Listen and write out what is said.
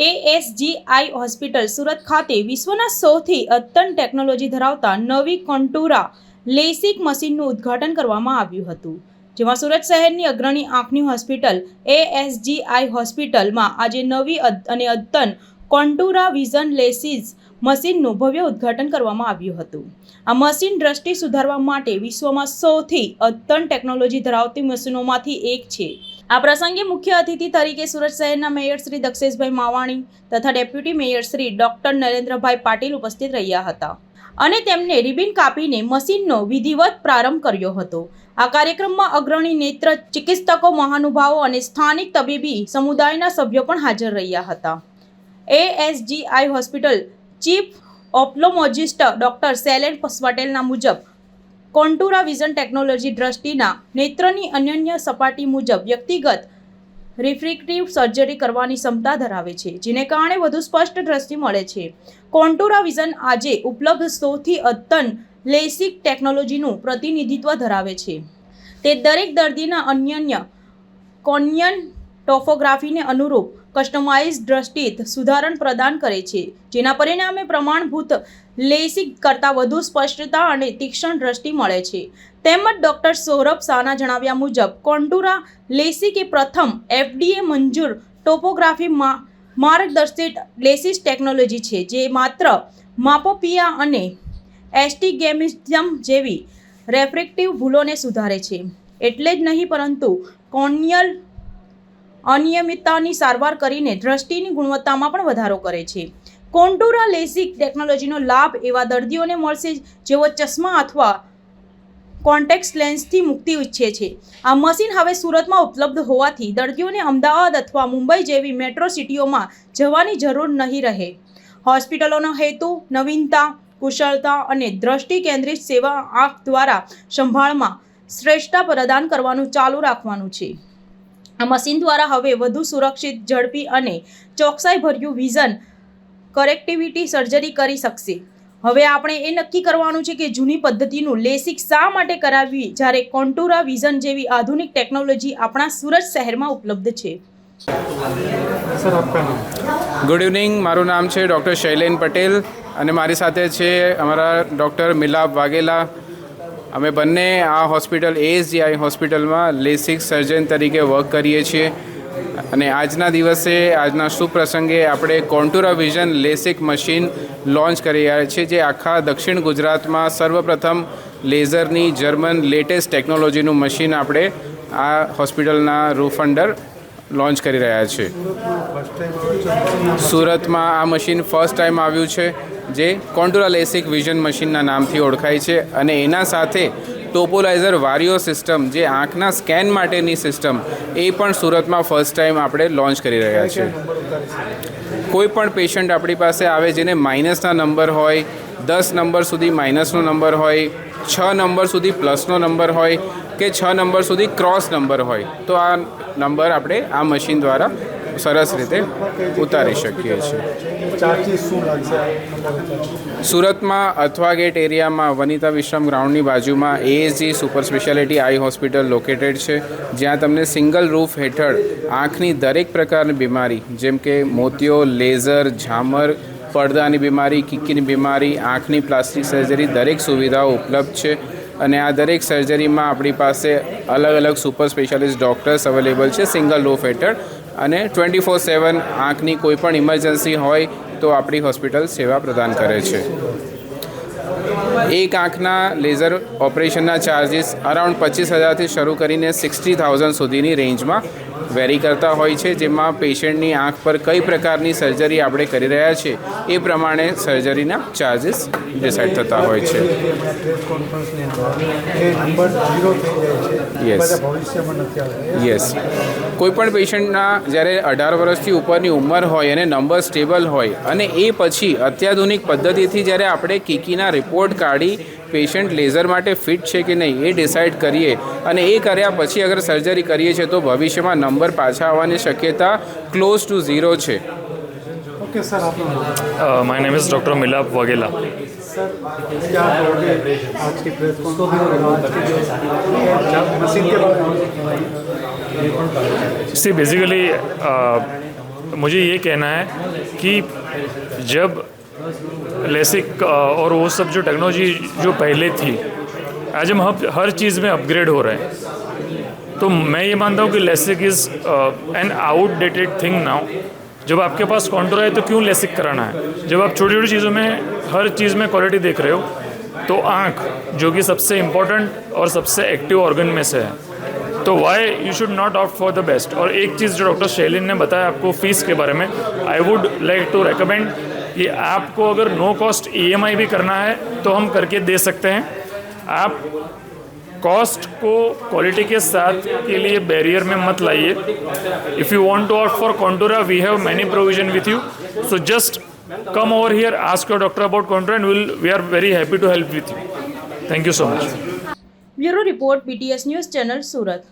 એએસજીઆઈ hospital Surat ખાતે વિશ્વના સૌથી અદ્યતન ટેકનોલોજી ધરાવતા નવી કોન્ટુરા લેસિક મશીનનું ઉદ્ઘાટન કરવામાં આવ્યું હતું. જેમાં સુરત શહેરની અગ્રણી આંખની હોસ્પિટલ એએસજીઆઈ હોસ્પિટલમાં આજે નવી અને અદ્યતન કોન્ટુરા વિઝન લેસિસ મશીનનું ભવ્ય ઉદ્ઘાટન કરવામાં આવ્યું હતું. આ મશીન દ્રષ્ટિ સુધારવા માટે વિશ્વમાં સૌથી અદ્યતન ટેકનોલોજી ધરાવતી મશીનોમાંથી એક છે. આ પ્રસંગે મુખ્ય અતિથિ તરીકે સુરત શહેરના મેયર શ્રી દક્ષેશભાઈ માવાણી તથા deputy mayor Shri doctor Narendrabhai Patil ઉપસ્થિત રહ્યા હતા અને તેમને રિબિન કાપીને મશીનનો વિધિવત પ્રારંભ કર્યો હતો. આ કાર્યક્રમમાં અગ્રણી નેત્ર ચિકિત્સકો, મહાનુભાવો અને સ્થાનિક તબીબી સમુદાયના સભ્યો પણ હાજર રહ્યા હતા. ASGI hospital chief ophthalmologist doctor Shailen પટેલના મુજબ કોન્ટુરા વિઝન ટેકનોલોજી દ્રષ્ટિના નેત્રની અનન્ય સપાટી મુજબ વ્યક્તિગત રિફ્રેક્ટિવ સર્જરી કરવાની ક્ષમતા ધરાવે છે, જેને કારણે વધુ સ્પષ્ટ દ્રષ્ટિ મળે છે. કોન્ટુરા વિઝન આજે ઉપલબ્ધ સૌથી અદ્યતન લેસિક ટેકનોલોજીનું પ્રતિનિધિત્વ ધરાવે છે. તે દરેક દર્દીના અનન્ય કોન્યન ટોફોગ્રાફીને અનુરૂપ કસ્ટમાઇઝ દ્રષ્ટિ સુધારણ પ્રદાન કરે છે. જેના પરિણામે પ્રમાણભૂત લેસિક કરતાં વધુ સ્પષ્ટતા અને તીક્ષ્ણ દ્રષ્ટિ મળે છે. તેમજ ડૉક્ટર સૌરભ શાહના જણાવ્યા મુજબ, કોન્ટુરા લેસિક એ પ્રથમ એફડીએ મંજૂર ટોપોગ્રાફીમાં માર્ગદર્શિત લેસિસ ટેકનોલોજી છે, જે માત્ર માપોપિયા અને એસ્ટિગેમિઝમ જેવી રેફ્રેક્ટિવ ભૂલોને સુધારે છે. એટલે જ નહીં, પરંતુ કોર્નિયલ અનિયમિતતાની સારવાર કરીને દ્રષ્ટિની ગુણવત્તામાં પણ વધારો કરે છે. કોન્ટુરા લેસિક ટેકનોલોજીનો લાભ એવા દર્દીઓને મળશે જેઓ ચશ્મા અથવા કોન્ટેક્ટ લેન્સથી મુક્તિ ઈચ્છે છે. આ મશીન હવે સુરતમાં ઉપલબ્ધ હોવાથી દર્દીઓને અમદાવાદ અથવા મુંબઈ જેવી મેટ્રો સિટીઓમાં જવાની જરૂર નહીં રહે. હોસ્પિટલોનો હેતુ નવીનતા, કુશળતા અને દ્રષ્ટિ કેન્દ્રિત સેવા આંખ દ્વારા સંભાળમાં શ્રેષ્ઠતા પ્રદાન કરવાનું ચાલુ રાખવાનું છે. આ મશીન દ્વારા હવે વધુ સુરક્ષિત ઝડપી અને ચોકસાઈભર્યું વિઝન કરેક્ટિવિટી સર્જરી કરી શકશે. હવે આપણે એ નક્કી કરવાનું છે કે જૂની પદ્ધતિનું લેસિક શા માટે કરાવવી? જ્યારે કોન્ટુરા વિઝન જેવી આધુનિક ટેકનોલોજી આપણા સુરત શહેરમાં ઉપલબ્ધ છે. Good evening. મારું નામ છે ડૉક્ટર શૈલેન પટેલ અને મારી સાથે છે અમારા ડૉક્ટર મિલાપ વાઘેલા. અમે બંને આ હોસ્પિટલ એએસજીઆઈ હોસ્પિટલમાં લેસિક સર્જન તરીકે વર્ક કરીએ છીએ. અને આજના દિવસે, આજના શુભ પ્રસંગે આપણે Contoura vision LASIK machine launch કરી રહ્યા છીએ, જે આખા દક્ષિણ ગુજરાતમાં સર્વપ્રથમ લેઝરની જર્મન લેટેસ્ટ ટેકનોલોજીનું મશીન આપણે આ હોસ્પિટલના રૂફ અંડર લોન્ચ કરી રહ્યા છે. સુરતમાં આ મશીન ફર્સ્ટ ટાઈમ આવ્યું છે, જે કોન્ટુરા લેસિક વિઝન મશીનના નામથી ઓળખાય છે અને એના સાથે ટોપોલાઇઝર વારીઓ સિસ્ટમ, જે આંખના સ્કેન માટેની સિસ્ટમ, એ પણ સુરતમાં ફર્સ્ટ ટાઈમ આપણે લોન્ચ કરી રહ્યા છે. કોઈ પણ પેશન્ટ આપણી પાસે આવે જેને માઇનસના નંબર હોય, દસ નંબર સુધી માઇનસનો નંબર હોય છ નંબર સુધી પ્લસનો નંબર હોય કે છ નંબર સુધી ક્રોસ નંબર હોય તો આ નંબર આપણે આ મશીન દ્વારા સરસ રીતે ઉતારી શકીએ છીએ? સુરતમાં અથવા ગેટ એરિયામાં વનિતા વિશ્રામ ગ્રાઉન્ડની બાજુમાં ASG super speciality eye hospital located છે જ્યાં તમને સિંગલ રૂફ હેઠળ આંખની દરેક પ્રકારની બીમારી જેમ કે મોતિયો લેઝર ઝામર પડદાની બીમારી કિકીની બીમારી, આંખની પ્લાસ્ટિક સર્જરી, દરેક સુવિધાઓ ઉપલબ્ધ છે. અને આ દરેક સર્જરીમાં આપણી પાસે અલગ અલગ સુપર સ્પેશિયાલિસ્ટ ડૉક્ટર્સ અવેલેબલ છે, સિંગલ રૂફ હેઠળ અને ટ્વેન્ટી ફોર સેવન આંખની કોઈ પણ ઇમરજન્સી હોય તો આપણી હોસ્પિટલ સેવા પ્રદાન કરે છે. એક આંખના લેઝર ઓપરેશનના ચાર્જિસ અરાઉન્ડ પચીસ હજારથી શરૂ કરીને સિક્સટી થાઉઝન્ડ સુધીની રેન્જમાં વેરી કરતા હોય છે, જેમાં પેશન્ટની આંખ પર કઈ પ્રકારની સર્જરી આપણે કરી રહ્યા છીએ, એ પ્રમાણે સર્જરીના ચાર્જીસ ડિસાઇડ થતા હોય છે. બધા ભવિષ્યમાં નથી યસ કોઈપણ પેશન્ટના જ્યારે અઢાર વર્ષથી ઉપરની ઉંમર હોય અને નંબર સ્ટેબલ હોય અને એ પછી અત્યાધુનિક પદ્ધતિથી જ્યારે આપણે કીકીના રિપોર્ટ કાઢી પેશન્ટ લેઝર માટે ફિટ છે કે નહીં એ ડિસાઇડ કરીએ અને એ કર્યા પછી અગર સર્જરી કરીએ છીએ તો ભવિષ્યમાં નંબર પાછા આવવાની શક્યતા ક્લોઝ ટુ ઝીરો છે. ओके सर आपका नाम Uh, my name is Dr. Milap sir क्या कहोगे आज की प्रेस कॉन्फ्रेंस आज की जो क्या मशीन के बारे में? See, basically, uh, मुझे ये कहना है कि जब लेसिक और वो सब जो टेक्नोलॉजी जो पहले थी आज हम हर- हर चीज़ में अपग्रेड हो रहे हैं। तो मैं ये मानता हूँ कि LASIK is an outdated thing now जब आपके पास कॉन्ट्रो है तो क्यों लेसिक कराना है? जब आप छोटी छोटी चीज़ों में, हर चीज़ में क्वालिटी देख रहे हो तो आँख, जो कि सबसे इम्पोर्टेंट और सबसे एक्टिव ऑर्गन में से है। तो why you should not opt for the best और एक चीज़ जो डॉक्टर शैलिन ने बताया आपको फ़ीस के बारे में I would like to recommend कि आपको अगर नो कॉस्ट ईएमआई भी करना है तो हम करके दे सकते हैं। आप कॉस्ट को क्वालिटी के साथ के लिए बैरियर में मत लाइए। If you want to opt for Contoura we have many provision with you so just come over here ask your doctor about Contoura and will we are very happy to help with you thank you so much bureau report BTS news, channel, Surat.